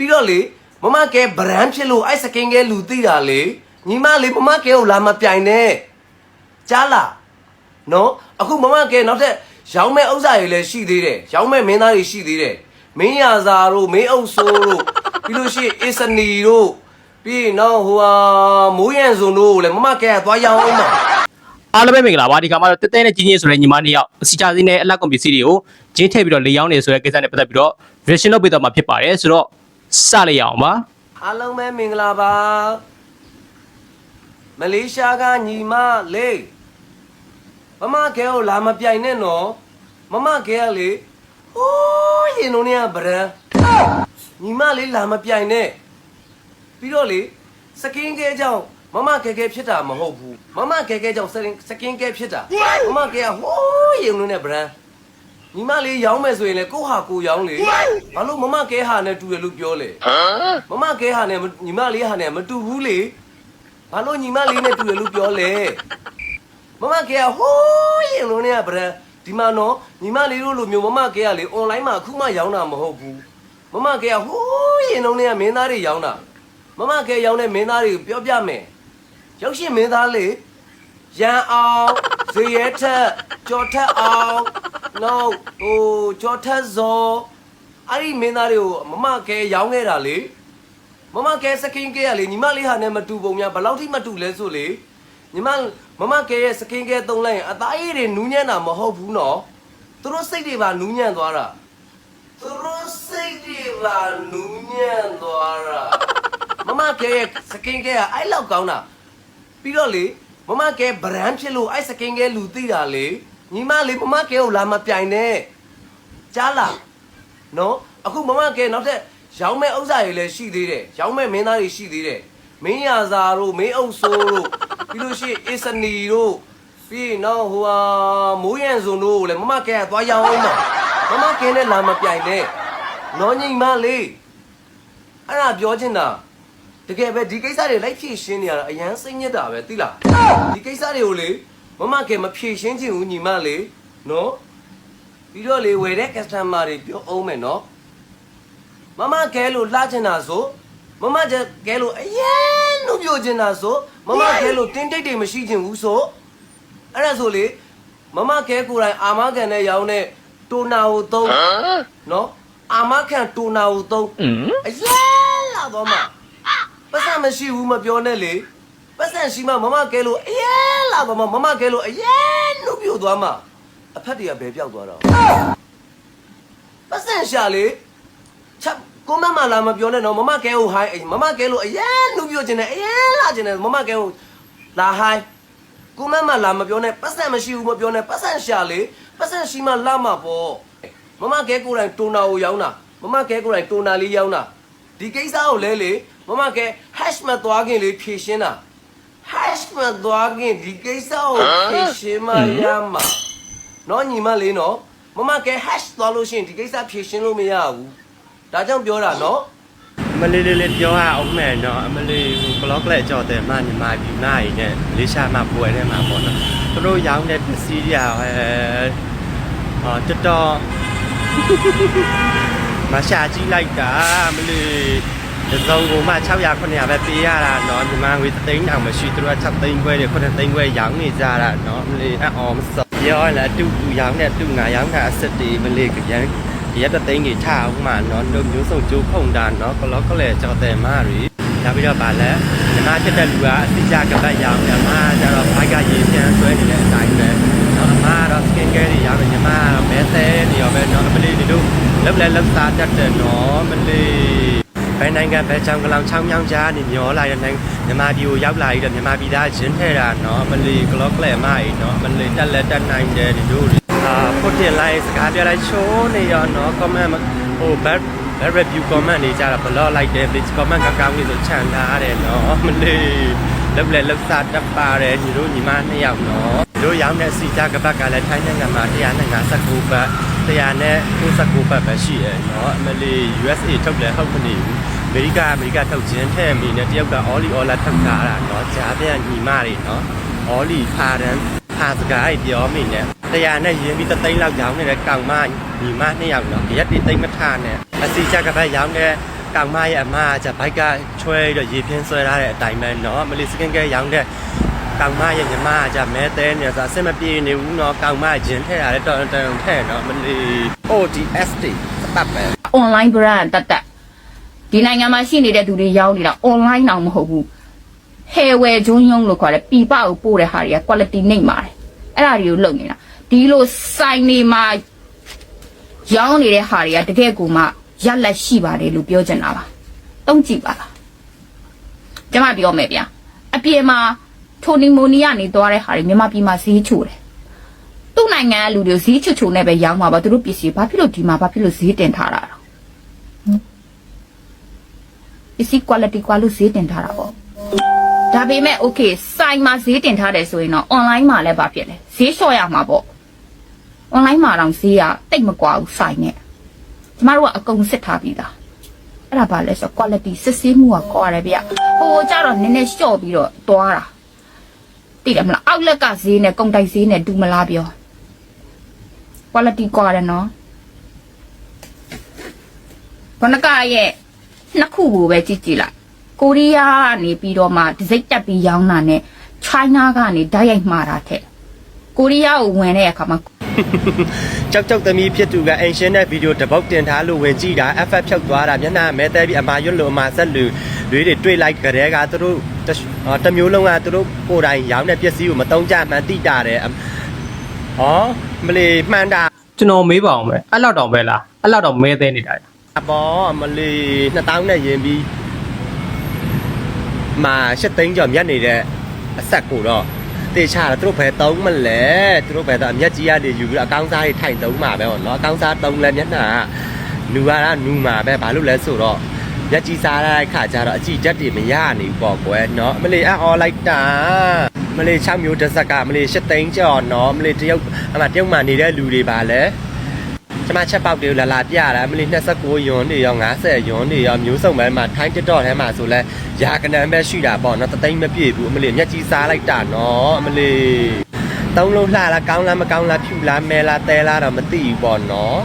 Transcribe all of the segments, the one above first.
ပြီးတော့လေမမကဲဗရန်ဖြစ်လို့အဲ့စကင်ကဲလူသိတာလေညီမလေးမမကဲကိုလာမပြိုင်နဲ့ကြားလားနော်အခုမမကဲနောက်ထပ်ရောင်းမဲ့ဥစ္စာတွေလည်းရှိသေးတယ်ရောင်းမဲ့မင်းသားတွေရှိသေးတယ်မင်းရာဇာတို့မင်းအုပ်ဆိုးတို့ပြီးလို့ရှိရင်အစ္စနီတို့ပြီးရင်တော့ဟိုဟာမိုးရန်စုံတို့ကိုလည်းမမကဲကသွားရောင်းအောင်ပါအားလုံးပဲမင်္ဂလာပါဒီခါမှာတော့တက်တဲနဲ့ကြီးကြီးဆိုတဲ့ညီမနှစ်ယောက်အစီချာစင်းနဲ့အလက်ကွန်ပစ္စည်းတွေကိုဂျင်းထည့်ပြီးတော့လေယောင်းနေဆိုတဲ့ကိစ္စနဲ့ပတ်သက်ပြီးတော့ reaction လုပ်ပေးတော့မှာဖြစ်ပါတယ်ဆိုတော့ စလိုက်ရအောင်ပါအားလုံးပဲမင်္ဂလာပါမလေးရှားကညီမလေးမမကဲကိုလာမပြိုင်နဲ့နော်မမကဲကလေဟိုးရင်တို့နေကဗရန်ညီမလေးလာမပြိုင်နဲ့ပြီးတော့လေစကင်းကဲကြောင့်မမကဲကဲဖြစ်တာမဟုတ်ဘူးမမကဲကဲကြောင့်စကင်းကဲဖြစ်တာမမကဲကဟိုးရင်တို့နေဗရန် ညီမလေးရောင်းမယ်ဆိုရင်လေကိုဟာကိုရောင်းလေဘာလို့မမကဲဟာနဲ့တူတယ်လို့ပြောလေမမကဲဟာနဲ့မညီမလေးဟာနဲ့မတူဘူးလေဘာလို့ညီမလေးနဲ့တူတယ်လို့ပြောလဲမမကဲကဟိုးရင်လုံးနဲ့ကဗရန်ဒီမှာနော်ညီမလေးတို့လိုမျိုးမမကဲကလေအွန်လိုင်းမှာအခုမှရောင်းတာမဟုတ်ဘူးမမကဲကဟိုးရင်လုံးနဲ့ကမင်းသားတွေရောင်းတာမမကဲရောင်းတဲ့မင်းသားတွေကိုပြောပြမယ်ရောက်ရှင်မင်းသားလေရန်အောင်ဇေယျထက်ကျော်ထက်အောင် နောက်ဟိုကျော်ထက်ဇော်အဲ့ဒီမင်းသားတွေကိုမမကဲရောင်းခဲ့တာလေမမကဲစကင်ကဲရလေညီမလေးဟာနဲ့မတူပုံများဘယ်လောက်ထိမတူလဲဆိုလေညီမမမကဲရဲ့စကင်ကဲသုံးလိုက်ရင်အသားရည်တွေနူးညံ့တာမဟုတ်ဘူးနော်သူတို့စိတ်တွေပါနူးညံ့သွားတာသူတို့စိတ်တွေပါနူးညံ့သွားတာမမကဲရဲ့စကင်ကဲကအဲ့လောက်ကောင်းတာပြီးတော့လေမမကဲဗရန်ဖြစ်လို့အဲ့စကင်ကဲလူသိတာလေ ညီမလေးမမကဲကိုလာမပြိုင်နဲ့ကြားလားနော်အခုမမကဲနောက်ထပ်ရောင်းမဲ့ဥစ္စာတွေလည်းရှိသေးတယ်ရောင်းမဲ့မင်းသားတွေရှိသေးတယ်မင်းရာဇာတို့မင်းအုပ်ဆိုးတို့ပြီးလို့ရှိရင်အစ္စနီတို့ပြီးရင်တော့ဟိုဟာမိုးရန်စုံတို့ကိုလည်းမမကဲကသွားရောင်းအောင်ပါမမကဲနဲ့လာမပြိုင်နဲ့နော်ညီမလေးအဲ့ဒါပြောချင်တာတကယ်ပဲဒီကိစ္စတွေလိုက်ဖြည့်ရှင်းနေရတာအရန်စိတ်ညစ်တာပဲသိလားဒီကိစ္စတွေကိုလေ မမကဲမဖြည့်ရှင်းချင်ဘူးညီမလေးနော်ပြီးတော့လေဝယ်တဲ့ customer တွေပြောအောင်မယ်နော်မမကဲလို့လှချင်တာဆိုမမကျကဲလို့အရင်လို့ပြောချင်တာဆိုမမကဲလို့တင်းတိတ်တွေမရှိချင်ဘူးဆိုအဲ့ဒါဆိုလေမမကဲကိုယ်တိုင်အာမခံနဲ့ရောင်းတဲ့တိုနာကိုသုံးနော်အာမခံတိုနာကိုသုံးအရင်လာတော့မှပတ်စံမရှိဘူးမပြောနဲ့လေ ပတ်စံရှိမှမမကဲလို့အရင်လာတော့မှမမကဲလို့အရင်လို့ပြောသွားမှအဖက်တွေကဘယ်ပြောက်သွားတော့ပတ်စံရှာလေချက်ကိုမမလာမပြောနဲ့နော်မမကဲကိုဟိုင်းမမကဲလို့အရင်လူပြောချင်တယ်အရင်လာချင်တယ်မမကဲကိုလာဟိုင်းကိုမမလာမပြောနဲ့ပတ်စံမရှိဘူးမပြောနဲ့ပတ်စံရှာလေပတ်စံရှိမှလာမှာပေါ့မမကဲကိုယ်တိုင်တိုနာကိုရောင်းတာမမကဲကိုယ်တိုင်တိုနာလေးရောင်းတာဒီကိစ္စကိုလဲလေမမကဲ hash မသွားခင်လေးဖြည့်ရှင်းတာ hash မသွားခင်ဒီကိစ္စကိုဖြည့်ရှင်းမှရမှာနော်ညီမလေးနော်မမကဲ hash သွားလို့ရှိရင်ဒီကိစ္စဖြေရှင်းလို့မရဘူးဒါကြောင့်ပြောတာနော်အမလေးလေးလေးပြောရအောင်မယ်နော်အမလေးဟို blog လက်ကြော်တယ်မှညီမဒီနိုင်နဲ့လေးရှာမှပွဲထဲမှာပေါ့နော်သူတို့ရောင်းတဲ့ပစ္စည်းတွေဟဲအာတော်တော်မရှာကြည့်လိုက်တာအမလေး ဒီစုံကိုမှ600 900ပဲပေးရတာနော်ညီမငွေ3သိန်းတောင်မရှိသူတို့က6သိန်းခွဲတွေ9သိန်းခွဲရောင်းနေကြတာနော်အမလေးအော်မစောပြောလာတူတူရောင်းတဲ့တူငါရောင်းတာအစ်စ်တွေမလေးကြမ်း ဒီရက်တသိန်းကြီးထားအောင်မှเนาะတို့မျိုးစုံကြိုးဖုံတာเนาะကလောကလဲကြော်တယ်မရီဒါပြီးတော့ဗာလဲညီမဖြစ်တဲ့လူကအတိအကျကပတ်ရအောင်ညီမကျတော့ဘိုက်ကရေပြန်ဆွဲနေတဲ့အတိုင်းပဲเนาะအမကတော့ skin care တွေရောင်းတယ်ညီမကတော့မဲသဲနေရောပဲเนาะအမလေးတွေတို့လောက်လဲလောက်စားတတ်တယ်เนาะမလေး ဘယ်နိုင်ငံဘယ်ချောင်းကလောင်ချောင်းမြောင်းကြားနေမျောလာတဲ့နိုင်ငံမြန်မာပြည်ကိုရောက်လာပြီးတော့မြန်မာပြည်သားချင်းထဲတာနော်မလီဂလော့ကလဲမိုင်နော်မလီတက်လက်တက်နိုင်တယ်ဒီတို့အာပို့တင်လိုက်စကားပြောလိုက်ချိုးနေရောနော် comment ဟို bad bad review comment တွေကြတာ block လိုက်တယ် please comment ကောင်းကြီးဆိုခြံထားတယ်နော်မလီလောက်လဲလောက်စားတက်ပါတယ်ညီတို့ညီမနှစ်ယောက်နော်တို့ရောင်းတဲ့စီကြကပတ်ကလည်းထိုင်းနိုင်ငံမှာ159ဘတ်199ဘတ်ပဲရှိတယ်နော်အမလီ USA ထုတ်လဲဟုတ်မနေဘူး အမေရိကအမေရိကထုတ်ခြင်းထက်အမေနဲ့တရုတ်ကအော်လီအော်လာထုတ်ထားတာเนาะဂျာပန်ညီမတွေเนาะအော်လီဖာရန်ဖာစကားပြောမိနဲ့တရားနဲ့ရင်းပြီးတသိန်းလောက်ရောင်းနေတဲ့ကောင်မညီမနှစ်ယောက်เนาะရက်တိသိမ့်မထနဲ့အစီချက်ကပတ်ရောင်းတဲ့ကောင်မရဲ့အမကဘိုက်ကချွဲပြီးတော့ရေပြင်းဆွဲထားတဲ့အတိုင်းပဲเนาะမလီစကင်ကဲရောင်းတဲ့ကောင်မရဲ့ညီမကမဲတဲနေဆိုအဆင်မပြေနေဘူးเนาะကောင်မဂျင်းထဲရတဲ့တော်တော်ထဲเนาะမလီ ODST တတ်ပဲ online brand တတ်တတ် ဒီနိုင်ငံမှာရှိနေတဲ့သူတွေရောက်နေတာ online တော့မဟုတ်ဘူး hairwear ဂျွန်းယုံလို့ခေါ်တယ်ပြပကိုပို့တဲ့ဟာတွေက quality နှိမ့်ပါတယ်အဲ့ဒါတွေကိုလုပ်နေတာဒီလိုစိုင်နေမှာရောင်းနေတဲ့ဟာတွေကတကယ်ကိုမှရက်လက်ရှိပါတယ်လို့ပြောချင်တာပါတုံးကြည့်ပါလားကျွန်မပြောမယ်ဗျာအပြင်မှာထိုနီမိုနီကနေသွားတဲ့ဟာတွေမြန်မာပြည်မှာဈေးချိုတယ်သူ့နိုင်ငံကလူတွေဈေးချွတ်ချုံနဲ့ပဲရောင်းမှာပါသူတို့ပစ္စည်းဘာဖြစ်လို့ဒီမှာဘာဖြစ်လို့ဈေးတင်ထားတာတော့ဟမ်ပ စ္စည်း quality ကွာလို့ဈေးတင်ထားတာပေါ့ဒါပေမဲ့ okay စိုင်မှာဈေးတင်ထားတယ်ဆိုရင်တော့ online မှာလည်းဘာဖြစ်လဲဈေးလျှော့ရမှာပေါ့ online မှာတော့ဈေးကတိတ်မကွာဘူးစိုင်နဲ့ကျမတို့ကအကုန်စစ်ထားပြီးသားအဲ့ဒါဘာလဲဆိုတော့ quality စစ်ဆေးမှုကကွာတယ်ဗျဟိုကြတော့နည်းနည်းလျှော့ပြီးတော့သွားတာသိတယ်မလားအောက်လက်ကဈေးနဲ့ကုန်တိုက်ဈေးနဲ့တူမလားပြော quality ကွာတယ်နော်ခဏကရဲ့ နှစ်ခုကိုပဲကြည့်ကြည့်လိုက်ကိုရီးယားကနေပြီးတော့မှဒီစိတ်တက်ပြီးရောင်းတာနဲ့ China ကနေဓာတ်ရိုက်မှားတာထက်ကိုရီးယားကိုဝင်တဲ့အခါမှာကြောက်ကြောက်သမီးဖြစ်သူကအင်ရှင်းတဲ့ဗီဒီယိုတစ်ပုတ်တင်ထားလို့ဝင်ကြည့်တာ FF ဖြုတ်သွားတာမျက်နှာမဲတဲပြီးအမာရွတ်လို့အမာဆက်လူတွေတွေတွေ့လိုက်ကြတဲ့ကသူတို့တစ်မျိုးလုံးကသူတို့ကိုယ်တိုင်ရောင်းတဲ့ပစ္စည်းကိုမတုံးကြမှန်တိတာတယ်ဟောမလီမှန်တာကျွန်တော်မေးပါအောင်မယ်အဲ့လောက်တောင်ပဲလားအဲ့လောက်တောင်မဲသေးနေတာလေ အပေါ်မလီ2000နဲ့ယင်ပြီးမာရှစ်သိန်းကျော်မြတ်နေတဲ့အဆက်ကိုတော့တေချာတော့သူတို့ဘယ်သုံးမလဲသူတို့ဘယ်တော့အမျက်ကြီးရတယ်ယူပြီးတော့အကောင်းစားတွေထိုင်သုံးမှာပဲပေါ့နော်အကောင်းစားသုံးလဲမျက်နှာကနူရတာနူမှာပဲဘာလို့လဲဆိုတော့မျက်ကြီးစားတဲ့ခါကျတော့အကြည့်ချက်တွေမရနိုင်ဘူးပေါ့ကွယ်နော်မလေးအော်လိုက်တာမလေး6မျိုးတစ်ဆက်ကမလေးရှစ်သိန်းကျော်နော်မလေးတရုတ်အမတရုတ်မှာနေတဲ့လူတွေပါလဲ ကျမချက်ပေါက်တွေကိုလာလာပြတာမလီ29ယွန်းတွေရော90ယွန်းတွေရောမျိုးစုံပဲမှာထိုင်း TikTok ထဲမှာဆိုလဲရာကနံပဲရှိတာပေါ့နော်တသိန်းမပြည့်ဘူးအမလီမျက်ကြီးစားလိုက်တာနော်အမလီသုံးလုံးလှလားကောင်းလားမကောင်းလားဖြူလားမဲလားတဲလားတော့မသိဘူးပေါ့နော်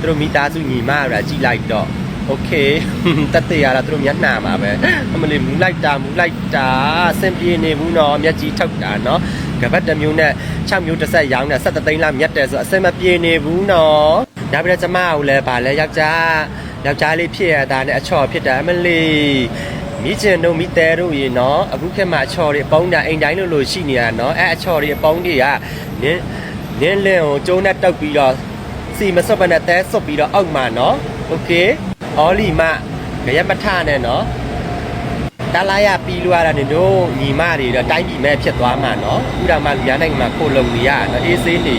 သူတို့မိသားစုညီမရကြည့်လိုက်တော့โอเค တက်တရတာသူတို့မျက်နှာမှာပဲအမလီမူလိုက်တာမူလိုက်တာအဆင်ပြေနေဘူးနော်မျက်ကြီးထောက်တာနော်ကပတ်တစ်မျိုးနဲ့6မျိုးတစ်ဆက်ရောင်းတဲ့7သိန်းလားမြတ်တယ်ဆိုအဆင်မပြေနေဘူး နော် ဒါပြတဲ့ကျမကိုလည်းဗာလဲယောက်ျားယောက်ျားလေးဖြစ်ရတာနဲ့အချော်ဖြစ်တာအမလေးမိကျင်တို့မိတဲတို့ရေနော်အခုခေတ်မှာအချော်တွေအပေါင်းတာအိမ်တိုင်းလို့လို့ရှိနေတာနော်အဲအချော်တွေအပေါင်းတွေကနင်းနင်းလင်းကိုကျုံးနဲ့တောက်ပြီးတော့စီမစွပ်ပနဲ့တဲစွပ်ပြီးတော့အောက်မှာနော်โอเคအော်လီမကြရက်မထနဲ့နော်တလာရပြီးလို့ရတာနေတို့ညီမတွေတော့တိုင်းပြည်မဲ့ဖြစ်သွားမှာနော်ဥဒါမှလူရနိုင်မှာခိုလုံနေရနော်အေးဆေးနေ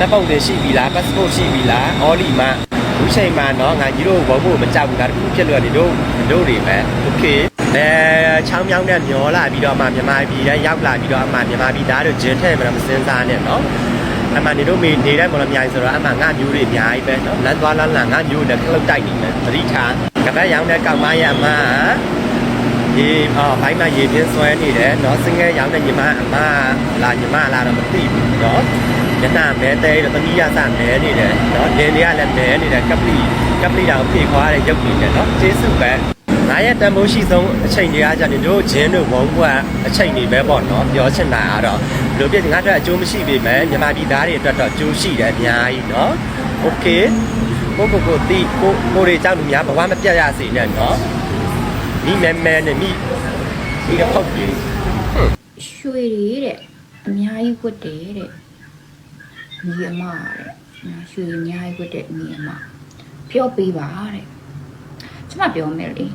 တက်ပုံတွေရှိပြီလား passport ရှိပြီလားအော်လီမှာဒီချိန်မှာတော့ငါကြီးတို့ဘုံဖို့မကြောက်ဘူးဒါတခုဖြစ်လို့ဒီတို့တို့တွေပဲ okay အဲချောင်းမြောင်းနဲ့မျောလာပြီးတော့မှမြန်မာပြည်ထဲရောက်လာပြီးတော့အမှမြန်မာပြည်သားတို့ဂျင်းထဲမှာမစင်စားနဲ့နော်အမှနေတို့မေနေတဲ့ကောင်မြိုင်ဆိုတော့အမှငါမျိုးတွေအများကြီးပဲနော်လမ်းသွားလမ်းလာငါမျိုးနဲ့ခလုတ်တိုက်နေတယ်ပရိခာကပတ်ရောင်းတဲ့ကောင်မရဲ့အမရေအော်ဘိုင်းမှာရေပြင်းဆွဲနေတယ်နော်စင်ငယ်ရောင်းတဲ့ညီမအမလာညီမလာတော့မသိဘူးနော် นาะညနာမဲတဲတော့သမီးရစမဲနေတယ်เนาะလင်းလေးကလည်းမဲနေတယ်ကပလီကပလီတောင်ဖြေခွာတဲ့ရုပ်နေတယ်เนาะကျေးဇူးပဲငါရဲ့တန်ဖိုးရှိဆုံးအချိန်တွေကကြာနေတို့ဂျင်းတို့ဝုံကွက်အချိန်တွေပဲပေါ့เนาะပြောချင်တာကတော့ဘယ်လိုပြည့်ငါတို့အကျိုးမရှိပေမဲ့မြန်မာပြည်သားတွေအတွက်တော့အကျိုးရှိတယ်အများကြီးเนาะโอเคကိုကိုကိုတီကိုကိုတွေကြောင့်လူများဘဝမပြတ်ရစေနဲ့เนาะ မိမဲမဲနဲ့မိဒီတော့ဟုတ်ပြီ ရွှေတွေတဲ့အများကြီးဝတ်တယ်တဲ့ ညီအမတဲ့ရွှေအများကြီးဝတ်တဲ့ညီအမပြောပေးပါတဲ့ကျမပြောမယ်လေ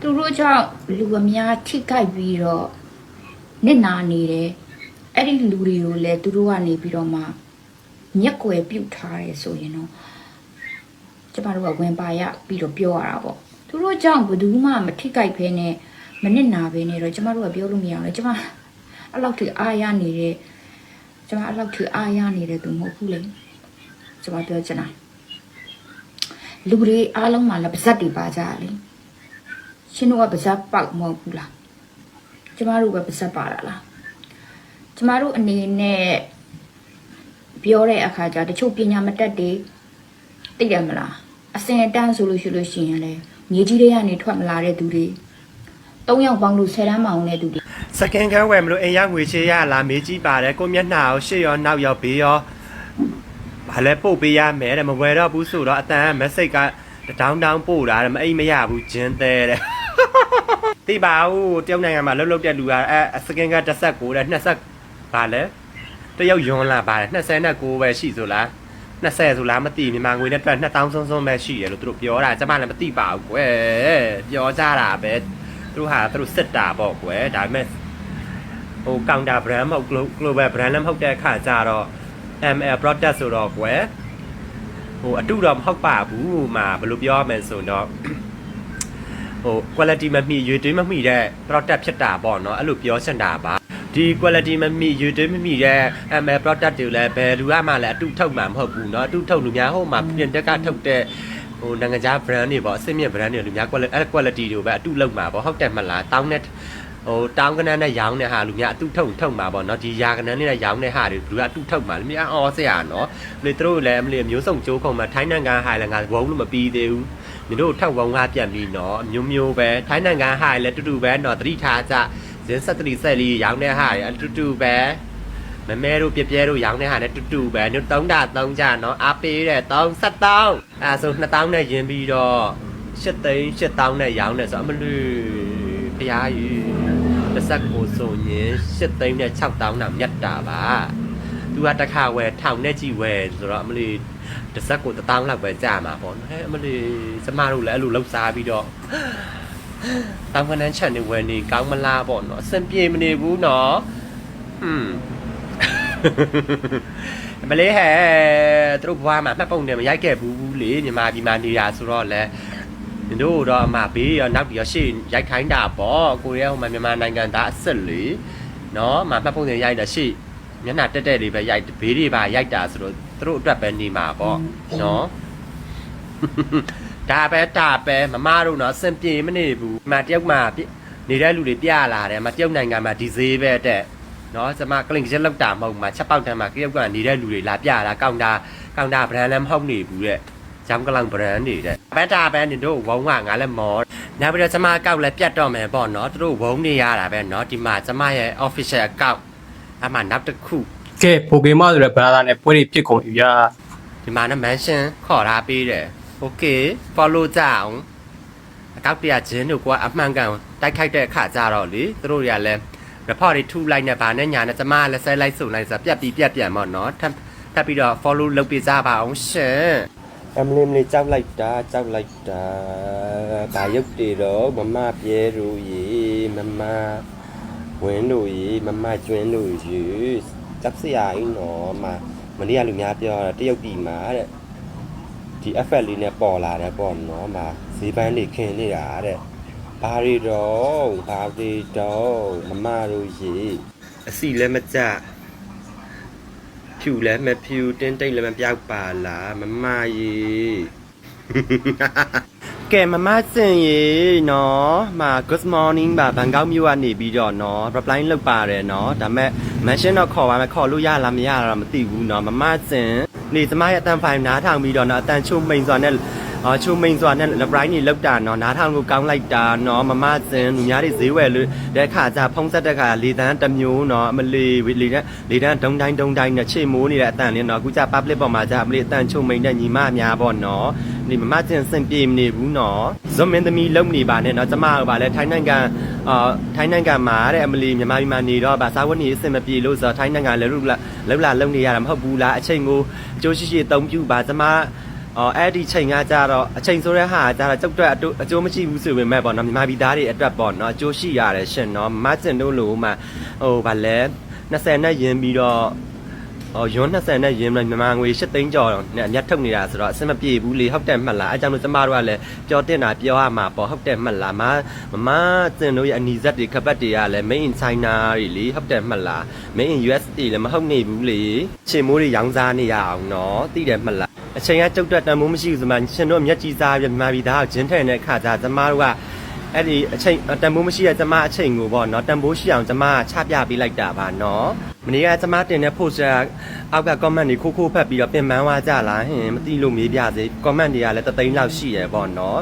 သူတို့ကြောင့်လူအများထိခိုက်ပြီးတော့နစ်နာနေတယ်အဲ့ဒီလူတွေကိုလည်းသူတို့ကနေပြီးတော့မှမျက်ကွယ်ပြုတ်ထားတယ်ဆိုရင်တော့ကျမတို့ကဝင်ပါရပြီးတော့ပြောရတာပေါ့သူတို့ကြောင့်ဘယ်သူမှမထိခိုက်ဖ ೇನೆ မနစ်နာပဲနေတော့ကျမတို့ကပြောလို့မရအောင်လေကျမအဲ့လောက်ထိအားရနေတဲ့ ကျမအဲ့လောက်ထိအားရနေတဲ့သူမဟုတ်ဘူးလေကျမပြောချင်တာလူတွေအားလုံးမှာလည်းပါဇက်တွေပါကြလေရှင်တို့ကပါဇက်ပေါက်မဟုတ်ဘူးလားကျမတို့ပဲပါဇက်ပါတာလားကျမတို့အနေနဲ့ပြောတဲ့အခါကျတချို့ပညာမတတ်တွေသိတယ်မလားအစင်အတန်းဆိုလို့ရှိလို့ရှိရင်လေမြေကြီးတွေကနေထွက်မလာတဲ့သူတွေ၃ယောက်ပေါင်းလို့ဆယ်တန်းမအောင်တဲ့သူတွေ စကန်ကန်းဝယ်မလို့အိမ်ရောက်ငွေချေရလားမေးကြည့်ပါတယ်ကိုမျက်နှာကိုရှေ့ရောနောက်ရောဘေးရောဘာလဲပို့ပေးရမယ်တဲ့မဝယ်တော့ဘူးဆိုတော့အတန်က message ကတောင်းတောင်းပို့တာတဲ့မအိမ်မရဘူးဂျင်းသေးတဲ့သိပါဦးတယောက်နိုင်ငံမှာလှုပ်လှုပ်တဲ့လူကအဲစကန်ကတစ်ဆက်ကိုတဲ့နှစ်ဆက်ဘာလဲတယောက်ယွန်လာပါတယ်29ပဲရှိဆိုလား20ဆိုလားမသိမြန်မာငွေနဲ့တွက်2000ဆုံးဆုံးပဲရှိတယ်လို့သူတို့ပြောတာကျွန်မလည်းမသိပါဘူးကွယ်ပြောကြတာပဲသူတို့ဟာသူတို့စစ်တာပေါ့ကွယ်ဒါပေမဲ့ ဟို counter brand မဟုတ် glo- global brand လည်းမဟုတ်တဲ့အခါကျတော့ ML product ဆိုတော့ကွယ်ဟိုအတူတော့မဟုတ်ပါဘူးမှာဘယ်လိုပြောရမလဲဆိုတော့ဟို quality မမီရွေသွေးမမီတဲ့ product ဖြစ်တာပေါ့နော်အဲ့လိုပြောချင်တာပါဒီ quality မမီရွေသွေးမမီတဲ့ ML product တွေလည်းဘယ်လူမှလည်းအတူထုတ်မှာမဟုတ်ဘူးเนาะအတူထုတ်လူများဟိုမှာပြင်တက်ကထုတ်တဲ့ဟိုနိုင်ငံခြား brand တွေပေါ့အဆင့်မြင့် brand တွေလူများ quality အဲ့ quality တွေကိုပဲအတူလုပ်မှာပေါ့ဟုတ်တယ်မလားတောင်းတဲ့ ဟိုတောင်းကနန်းနဲ့ရောင်းတဲ့ဟာလူများအတုထုတ်ထုတ်မှာပေါ့နော်ဒီယာကနန်းနဲ့ရောင်းတဲ့ဟာတွေလူကအတုထုတ်မှာလူများအော်ဆရာနော်လေသူတို့လည်းအမလေးမျိုးစုံကြိုးခုံမှာထိုင်းနိုင်ငံဟာလည်းငါဝုံလို့မပြီးသေးဘူးညီတို့ထောက်ဝုံကပြန်ပြီးနော်အမျိုးမျိုးပဲထိုင်းနိုင်ငံဟာလည်းတူတူပဲနော်တတိထားကြဇင်းဆက်တတိဆက်လီရောင်းတဲ့ဟာတွေအတူတူပဲမမဲတို့ပြပြဲတို့ရောင်းတဲ့ဟာနဲ့တူတူပဲညတုံးတာတုံးကြနော်အားပေးတဲ့33အဲဆို2000နဲ့ယင်ပြီးတော့8သိန်း8000နဲ့ရောင်းတယ်ဆိုအမလူဖျားယူတစ်ဆက် ကိုဆိုရင်8သိန်းနဲ့6တောင်းတောင်မြတ်တာပါသူကတစ်ခါဝယ်ထောင်နဲ့ကြည့်ဝယ်ဆိုတော့အမလီတစ်ဆက်ကို1000တောင်းလောက်ပဲကြာမှာပေါ့နော်ဟဲ့အမလီကျမတို့လည်းအဲ့လိုလှုပ်ရှားပြီးတော့တောင်းကနန်းချက်နေဝယ်နေကောင်းမလားပေါ့နော်အဆင်ပြေမနေဘူးနော်ဟွန်းမလေးဟဲ့သူတို့ဘွားမှာမှတ်ပုံနဲ့မရိုက်ခဲ့ဘူးလေမြန်မာပြည်မှာနေတာဆိုတော့လဲ ဒီတို့တော့အမဘေးရောနောက်ပြီးရောရှေ့ရိုက်ခိုင်းတာပေါ့ကိုရီးယားဟိုမှာမြန်မာနိုင်ငံသားအစ်စ်လေနော်မမှတ်ပုံစံရိုက်တာရှေ့မျက်နှာတက်တက်လေးပဲရိုက်ဘေးတွေပါရိုက်တာဆိုတော့သူတို့အတွက်ပဲနေမှာပေါ့နော်ဒါပဲဒါပဲမမတို့တော့အဆင်ပြေမနေဘူးမတယောက်မှနေတဲ့လူတွေပြလာတယ်မတယောက်နိုင်ငံမှာဒီဈေးပဲတဲ့နော်ကျွန်မကလင်ရက်လောက်တာမဟုတ်မှာချက်ပေါက်တန်းမှာတယောက်ကနေတဲ့လူတွေလာပြလာကောင်တာကောင်တာ brand လည်းမဟုတ်နေဘူးတဲ့ ကျောင်းကလောင် brand နေတဲ့ဘက်တာပဲနေတို့ဝုံကငါလည်းမော်နောက်ပြီးတော့ကျမအကောက်လည်းပြတ်တော့မယ်ပေါ့နော်သူတို့ဝုံနေရတာပဲเนาะဒီမှာကျမရဲ့ official account အမှနောက်တစ်ခု ကဲပိုကေမဆိုတဲ့ brother နဲ့ပွဲတွေဖြစ်ကုန်ပြီဗျာ ဒီမှာနဲ့ mention ခေါ်ထားပေးတယ် okay follow ကြအောင်အကောက်တရချင်းတို့ကအမှန်ကန်တိုက်ခိုက်တဲ့အခါကြတော့လေသူတို့တွေကလည်း report တွေထူလိုက်နေပါနဲ့ညာနဲ့ကျမကလည်းဆဲလိုက်ဆိုလိုက်ဆိုပြတ်ပြီးပြတ်ပြန်ပေါ့နော်ထပ်ထပ်ပြီးတော့ follow လုပ်ပေးကြပါအောင်ရှင် အမလေးမလေးကြောက်လိုက်တာကြောက်လိုက်တာဒါရုပ်တွေတော့မမပြဲတို့ရေမမဝင်းတို့ရေမမကျွင်းတို့ရေจับစရာအင်းနော်မမလေးကလူများပြောတာတရုတ်ပြည်မှာတဲ့ဒီ effect လေးနဲ့ပေါ်လာတယ်ပေါ့နော်မဈေးပန်းတွေခင်းနေတာတဲ့ဘာတွေတော့ဘာတွေတော့မမတို့ရေအစီလည်းမကြ ဖြူလည်းမဖြူတင်းတိတ်လည်းမပြောက်ပါလားမမရေကဲမမစင်ရေနော်မာ good morning ပါဘန်ကောက်မြို့ကနေပြီးတော့နော် reply လုပ်ပါတယ်နော်ဒါပေမဲ့ mention တော့ခေါ်ပါမယ်ခေါ်လို့ရလားမရလားမသိဘူးနော်မမစင်နေကျမရဲ့အတန်ဖိုင်နားထောင်ပြီးတော့နော်အတန်ချုံမိန်စွာနဲ့ အော်ချုံမိန်စွာနဲ့ reply နေလောက်တာနော်နားထောင်ကိုကောင်းလိုက်တာနော်မမစင်လူများတွေဈေးဝယ်လို့တဲ့ခါကျဖုံးဆက်တဲ့ခါလေတန်းတစ်မျိုးနော်အမလီလေတန်းလေတန်းဒုံတိုင်းဒုံတိုင်းနဲ့ချေမိုးနေတဲ့အတန်လေးနော်အခုကျ public ပေါ်မှာကျအမလီအတန်ချုံမိန်တဲ့ညီမအများပေါ့နော်ဒီမမစင်စင်ပြေမနေဘူးနော်ဇွန်မင်းသမီးလုံနေပါနဲ့နော်ကျမကပါလဲထိုင်းနိုင်ငံအာထိုင်းနိုင်ငံမှာတဲ့အမလီမြန်မာပြည်မှာနေတော့ဗာစာဝတ်နေအဆင်မပြေလို့ဆိုတော့ထိုင်းနိုင်ငံလည်းလို့လောက်လာလုံနေရတာမဟုတ်ဘူးလားအချိန်ကိုအကျိုးရှိရှိအသုံးပြုပါကျမ အော်အဲ့ဒီချိန်ကကြတော့အချိန်ဆိုတဲ့ဟာကကြတော့ကျုပ်တို့အတူအကျိုးမရှိဘူးဆိုပေမဲ့ပေါ့နော်မြန်မာပြည်သားတွေအတွက်ပေါ့နော်အကျိုးရှိရတယ်ရှင်နော်မတ်စင်တို့လိုမှဟိုဗာလဲ20နဲ့ယင်းပြီးတော့ ဟောယွန်း20နဲ့ယင်းလိုက်မြန်မာငွေ8သိန်းကျော်နဲ့အမျက်ထုတ်နေတာဆိုတော့အဆင်မပြေဘူးလေဟုတ်တယ်မှတ်လားအဲကြောင့်လို့ကျမတို့ကလည်းပြောတင်တာပြောရမှာပေါ့ဟုတ်တယ်မှတ်လားမမမစင်တို့ရဲ့အနီဇက်တွေခပတ်တွေကလည်း made in China တွေလေဟုတ်တယ်မှတ်လား made in US တွေလည်းမဟုတ်နေဘူးလေချေမိုးတွေရောင်းစားနေရအောင်နော်သိတယ်မှတ်လားအချိန်ကကြုတ်တက်တန်မိုးမရှိဘူးဆိုမှရှင်တို့မျက်ကြည်စားပြမြန်မာပြည်သားကိုဂျင်းထဲတဲ့ခါကျကျမတို့က အဲ့ဒီအချိန်တန်ဖိုးမရှိတဲ့ကျမအချိန်ကိုပေါ့နော်တန်ဖိုးရှိအောင်ကျမကချပြပေးလိုက်တာပါနော်မနေ့ကကျမတင်တဲ့ post အောက်က comment တွေခိုးခိုးဖတ်ပြီးတော့ပြင်ပန်းသွားကြလားဟင်မသိလို့မေးပြစေ comment တွေကလည်းတသိန်းလောက်ရှိရပေါ့နော်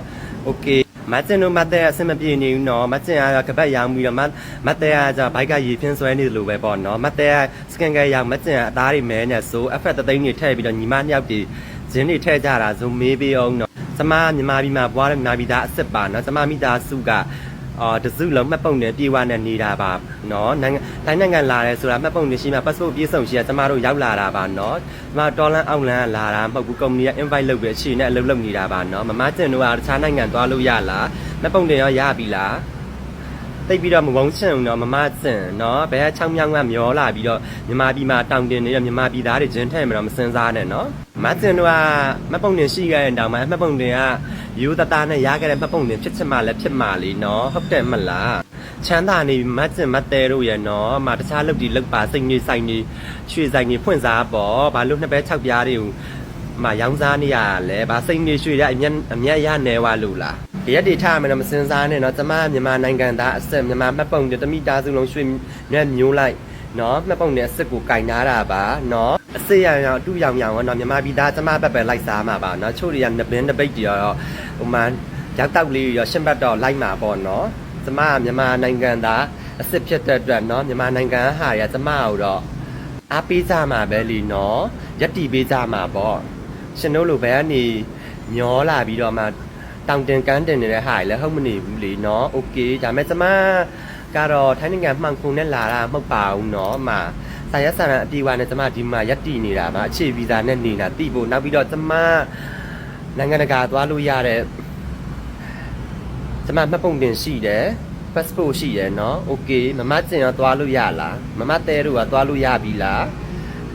okay မတ်ကျင်တို့မတ်တဲ့အဆင်မပြေနေဘူးနော်မတ်ကျင်ကကပတ်ရောင်ပြီးတော့မတ်မတ်တဲ့ကじゃဘိုက်ကရေဖင်းဆွဲနေတယ်လို့ပဲပေါ့နော်မတ်တဲ့ကစကန်ကရောင်မတ်ကျင်ကအသားတွေမဲနေဆိုအဖက်တသိန်းတွေထည့်ပြီးတော့ညီမနှစ်ယောက်တွေဇင်းတွေထည့်ကြတာဆိုမေးပေးအောင်နော် ကျမမြန်မာပြည်မှာဘွားတဲ့မြန်မာပြည်သားအစ်စ်ပါနော်ကျမမိသားစုကအော်တစုလုံးမှတ်ပုံနဲ့ပြေဝနဲ့နေတာပါနော်နိုင်ငံတိုင်းနိုင်ငံလာတယ်ဆိုတာမှတ်ပုံနဲ့ရှိမှ passport ပြေဆုံးရှိရကျမတို့ရောက်လာတာပါနော်ကျမတော်လန်အောက်လန်ကလာတာမဟုတ်ဘူးကုမ္ပဏီက invite လုပ်ပြီးအခြေနဲ့အလုပ်လုပ်နေတာပါနော်မမကျင်တို့ကတခြားနိုင်ငံသွားလို့ရလားမှတ်ပုံတင်ရောရပြီလား တိတ်ပြီးတော့မဝုံချင်တော့မမစင်နော်ဘယ်ချောင်းမြောင်းကမျောလာပြီးတော့မြမပြည်မှာတောင်တင်နေတဲ့မြမပြည်သားတွေဂျင်းထဲမှာတော့မစင်စားနဲ့နော်မစင်တို့ကမပုံတင်ရှိခဲ့တဲ့တောင်မှာမပုံတင်ကယူတတာနဲ့ရခဲ့တဲ့မပုံတင်ဖြစ်ချင်မှလည်းဖြစ်မှလေနော်ဟုတ်တယ်မလားချမ်းသာနေမတ်စင်မတ်တဲတို့ရဲ့နော်မတခြားလုပ်ဒီလုပ်ပါစိတ်နေဆိုင်နေရွှေဆိုင်နေဖွင့်စားပေါ့ဘာလို့နှစ်ဘဲ၆ပြားတွေကိုမရောင်းစားနေရလဲဘာစိတ်နေရွှေရအမျက်အမျက်ရနေဝလို့လား ဒီရက်တွေထားမယ်တော့မစင်စားနဲ့เนาะကျမမြန်မာနိုင်ငံသားအစစ်မြန်မာမှတ်ပုံတွေတမိသားစုလုံးရွှေမြက်မျိုးလိုက်เนาะမှတ်ပုံတွေအစစ်ကိုကင်နာတာပါเนาะအစစ်ရအောင်အတူရောင်ရောင်เนาะမြန်မာပြည်သားကျမဘက်ပဲလိုက်စားမှာပါเนาะချို့တွေကနဘင်းတပိတ်တွေရောဟိုမှာရောက်တောက်လေးရောရှင်းဘတ်တော့လိုက်မှာပေါ့เนาะကျမမြန်မာနိုင်ငံသားအစစ်ဖြစ်တဲ့အတွက်เนาะမြန်မာနိုင်ငံဟာရကျမကိုတော့အားပေးကြမှာပဲလीเนาะရက်တီပေးကြမှာပေါ့ရှင်တို့လိုဘယ်ကနေမျောလာပြီးတော့မှ တောင်တင်ကန်းတင်နေတဲ့ဟာတွေလည်းဟုတ်မနေဘူးလေနော်โอเคဒါပေမဲ့ကျမကတော့ထိုင်းနိုင်ငံမှန်ခုံနဲ့လာတာမဟုတ်ပါဘူးเนาะအမဆာရက်ဆာရန်အပြေအဝနဲ့ကျမဒီမှာရက်တည်နေတာပါအခြေဗီဇာနဲ့နေတာတိဖို့နောက်ပြီးတော့ကျမနိုင်ငံတကာသွားလို့ရတဲ့ကျမမှတ်ပုံတင်ရှိတယ် passport ရှိရယ်เนาะโอเคမမကျင်ရောသွားလို့ရလားမမတဲတို့ကသွားလို့ရပြီလား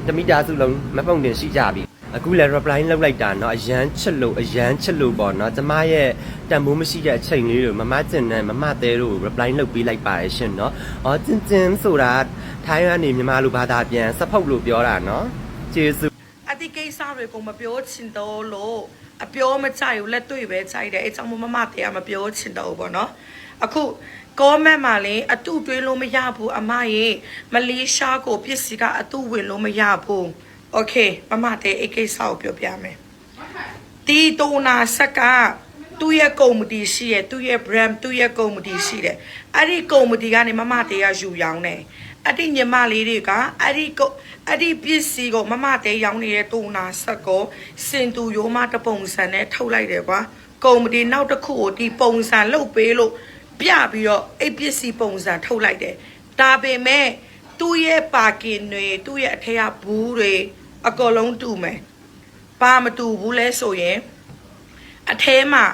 တမိသားစုလုံးမှတ်ပုံတင်ရှိကြပြီ အခုလည်း reply လောက်လိုက်တာเนาะအရန်ချစ်လို့အရန်ချစ်လို့ပေါ့เนาะကျမရဲ့တန်ဖိုးမရှိတဲ့အချိန်လေးတို့မမကျင်နဲ့မမတဲတို့ reply လောက်ပေးလိုက်ပါရဲ့ရှင်เนาะအော်ကျင်ကျင်ဆိုတာထိုင်းကနေမြန်မာလိုဘာသာပြန်စဖုတ်လို့ပြောတာเนาะကျေးဇူး အတိကိစ္စတွေကိုမပြောချင်တော့လို့အပြောမကြိုက်ဘူးလက်တွေ့ပဲကြိုက်တယ်အဲကြောင့်မို့မမတရားမပြောချင်တော့ဘူးပေါ့နော်အခုကောမန့်မှာလေအတူတွေးလို့မရဘူးအမရေမလေးရှားကိုပစ္စည်းကအတူဝင်လို့မရဘူး โอเคမမတဲ့အဲကိစ္စကိုပြောပြမယ်တီတိုနာဆက်ကသူ့ရဲ့ကုမ္ပဏီရှိရဲ့သူ့ရဲ့ brand သူ့ရဲ့ကုမ္ပဏီရှိတယ်အဲ့ဒီကုမ္ပဏီကနေမမတဲရယူရောင်းတယ်အဲ့ဒီညီမလေးတွေကအဲ့ဒီကုအဲ့ဒီပစ္စည်းကိုမမတဲရောင်းနေတဲ့တိုနာဆက်ကိုစင်တူရိုးမတပုံစံနဲ့ထုတ်လိုက်တယ်ကွာကုမ္ပဏီနောက်တစ်ခုကိုဒီပုံစံလုပ်ပေးလို့ပြပြီးတော့အဲ့ပစ္စည်းပုံစံထုတ်လိုက်တယ်ဒါပေမဲ့သူ့ရဲ့ပါကင်တွေသူ့ရဲ့အထက်ကဘူးတွေ အကုန်လုံးတူမယ်ပါမတူဘူးလဲဆိုရင်အထဲမှာ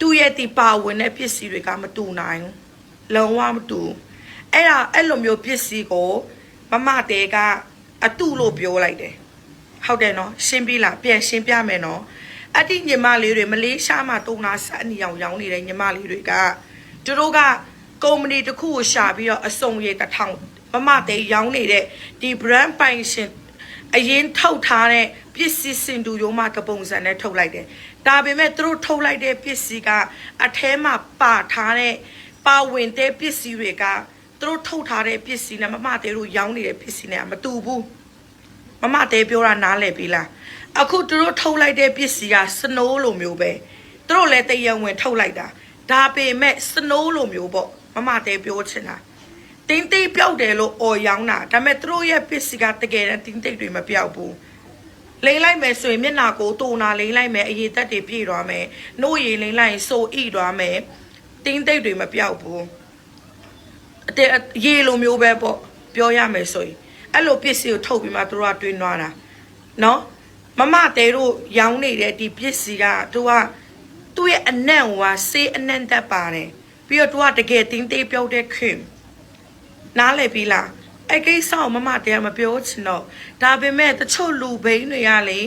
သူ့ရဲ့ဒီပါဝင်တဲ့ပစ္စည်းတွေကမတူနိုင်ဘူးလုံးဝမတူဘူးအဲ့ဒါအဲ့လိုမျိုးပစ္စည်းကိုမမတဲကအတုလို့ပြောလိုက်တယ်ဟုတ်တယ်နော်ရှင်းပြီလားပြန်ရှင်းပြမယ်နော်အတိညီမလေးတွေမလေးရှားမှာတုံနာဆက်အနီအောင်ရောင်းနေတဲ့ညီမလေးတွေကသူတို့ကကုမ္ပဏီတစ်ခုကိုရှာပြီးတော့အစုံရည်တစ်ထောင်မမတဲရောင်းနေတဲ့ဒီ brand ပိုင်ရှင် အရင်ထုတ်ထားတဲ့ပစ္စည်းစင်တူရိုးမှတပုံစံနဲ့ထုတ်လိုက်တယ်။ဒါပေမဲ့သူတို့ထုတ်လိုက်တဲ့ပစ္စည်းကအထဲမှာပါထားတဲ့ပါဝင်တဲ့ပစ္စည်းတွေကသူတို့ထုတ်ထားတဲ့ပစ္စည်းနဲ့မမတဲတို့ရောင်းနေတဲ့ပစ္စည်းနဲ့မတူဘူး။မမတဲပြောတာနားလည်ပြီလား။အခုသူတို့ထုတ်လိုက်တဲ့ပစ္စည်းကစနိုးလိုမျိုးပဲ။သူတို့လည်းတရံဝင်ထုတ်လိုက်တာ။ဒါပေမဲ့စနိုးလိုမျိုးပေါ့မမတဲပြောချင်တာ။ တင်းတိတ်ပြောက်တယ်လို့အော်ရောင်းတာဒါပေမဲ့သူတို့ရဲ့ပစ္စည်းကတကယ်တမ်းတင်းတိတ်တွေမပြောက်ဘူးလိမ့်လိုက်မယ်ဆိုရင်မျက်နာကိုတူနာလိမ့်လိုက်မယ်အရေးသက်တွေပြည့်သွားမယ်နှုတ်ရည်လိမ့်လိုက်ရင်စိုးဣသွားမယ်တင်းတိတ်တွေမပြောက်ဘူးအတဲရေလိုမျိုးပဲပေါ့ပြောရမယ်ဆိုရင်အဲ့လိုပစ္စည်းကိုထုတ်ပြီးမှသူတို့ကတွင်းသွားတာနော်မမတဲတို့ရောင်းနေတဲ့ဒီပစ္စည်းကသူကသူ့ရဲ့အနံ့ဟိုကစေးအနံ့တက်ပါတယ်ပြီးတော့သူကတကယ်တင်းတိတ်ပြောက်တဲ့ခင် နားလည်ပြီလားအဲ့ကိစ္စကိုမမတရားမပြောချင်တော့ဒါပေမဲ့တချို့လူဘိန်းတွေကလေ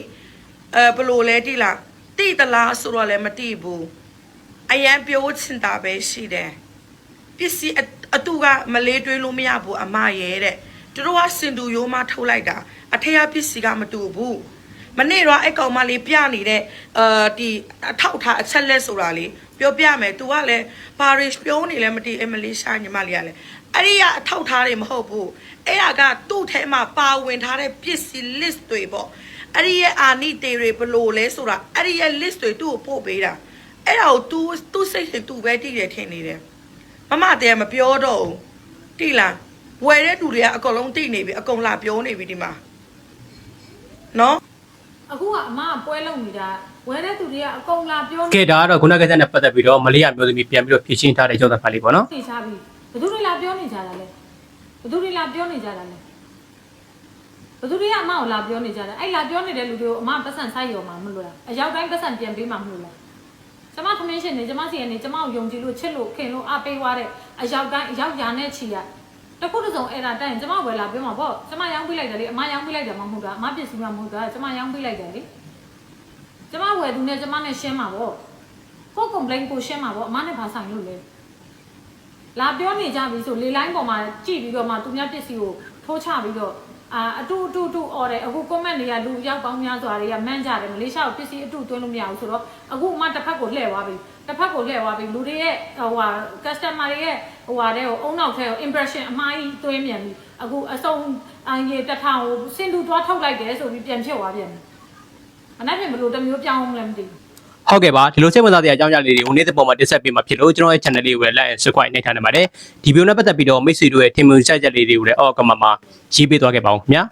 အဲဘလို့လဲတိလားတိတလားဆိုတော့လည်းမတိဘူးအရန်ပြောချင်တာပဲရှိတယ်ပစ္စည်းအအတူကမလေးတွေးလို့မရဘူးအမရဲ့တဲ့သူတို့ကစင်တူရိုးမထုတ်လိုက်တာအထက်ကပစ္စည်းကမတူဘူးမနေ့တော့အဲ့ကောင်မလေးပြနေတဲ့အာဒီအထောက်ထားအချက်လက်ဆိုတာလေပြောပြမယ် तू ကလည်းပါရီပြောနေလဲမသိအမလေးရှာညီမလေးကလည်း အဲ့ဒီကအထောက်ထားတွေမဟုတ်ဘူးအဲ့ဒါကသူ့ထဲမှာပါဝင်ထားတဲ့ပစ္စည်း list တွေပေါ့အဲ့ဒီရဲ့အာနိတေတွေဘလို့လဲဆိုတာအဲ့ဒီရဲ့ list တွေသူ့ကိုပို့ပေးတာအဲ့ဒါကို तू သူ့စိတ်ရှင် तू ပဲတည်တယ်ထင်နေတယ်မမတည်းကမပြောတော့ဘူးတိလားဝယ်တဲ့သူတွေကအကုန်လုံးတိနေပြီအကုန်လာပြောနေပြီဒီမှာနော်အခုကအမကပွဲလုံနေတာဝဲတဲ့သူတွေကအကုန်လာပြောကဲဒါကတော့ခုနကကိစ္စနဲ့ပတ်သက်ပြီးတော့မလေးရမျိုးသမီးပြန်ပြီးတော့ဖြည့်ရှင်းထားတဲ့ကြောက်တဲ့ဖတ်လေးပေါ့နော်နေချပြီ ဘယ်သူတွေလာပြောနေကြတာလဲဘယ်သူတွေလာပြောနေကြတာလဲဘယ်သူတွေကအမကိုလာပြောနေကြတာအဲ့လာပြောနေတဲ့လူတွေကိုအမပတ်စံဆိုင်ရောမှာမလို့လားအရောက်တိုင်းပတ်စံပြန်ပေးမှာမလို့လားကျမခမင်းရှင်နေကျမစီကနေကျမကိုယုံကြည်လို့ချစ်လို့ခင်လို့အပေးသွားတဲ့အရောက်တိုင်းအရောက်ရာနဲ့ချီရတခုတစုံအဲ့ဒါတိုင်ကျမဝယ်လာပြောမှာပေါ့ကျမရောင်းပေးလိုက်တယ်လေအမရောင်းပေးလိုက်တယ်မဟုတ်တာအမပစ္စည်းမှမဟုတ်တာကျမရောင်းပေးလိုက်တယ်လေကျမဝယ်သူနဲ့ကျမနဲ့ရှင်းမှာပေါ့ကို complaint ကိုရှင်းမှာပေါ့အမနဲ့ဘာဆိုင်လို့လဲ လာပြောနေကြပြီဆိုလေလိုင်းပေါ်မှာကြည့်ပြီးတော့မှသူများပစ္စည်းကိုထိုးချပြီးတော့အာအတူအတူအတူអော်တယ်အခု comment တွေကလူရောက်ပေါင်းများစွာတွေကမှန်းကြတယ်မလေးရှားကိုပစ္စည်းအတူသွင်းလို့မရဘူးဆိုတော့အခုမှတစ်ဖက်ကိုလှည့်သွားပြီတစ်ဖက်ကိုလှည့်သွားပြီလူတွေရဲ့ဟိုဟာ customer တွေရဲ့ဟိုဟာတဲ့ကိုအုံနောက်ထဲကို impression အမှားကြီးသွင်းမြန်ပြီအခုအစုံအရေတစ်ထောင်ကိုစင်တူသွားထုတ်လိုက်တယ်ဆိုပြီးပြန်ဖြစ်သွားပြန်ပြီအနောက်ပြင်ဘယ်လိုတစ်မျိုးပြောင်းအောင်လဲမသိဘူး ဟုတ်ကဲ့ပါဒီလိုစိတ်ဝင်စားတဲ့အကြောင်းအရာလေးတွေကိုနေ့တစ်ပေါ်မှာတင်ဆက်ပေးမှာဖြစ်လို့ကျွန်တော်ရဲ့ channel လေးကိုလည်း like and subscribe နှိပ်ထားနေပါတယ်ဒီဗီဒီယိုနဲ့ပတ်သက်ပြီးတော့မိတ်ဆွေတို့ရဲ့ထင်မြင်ချက်ချက်လေးတွေကိုလည်းအောက်ကမှာမှာရေးပေးသွားခဲ့ပါဦးခင်ဗျာ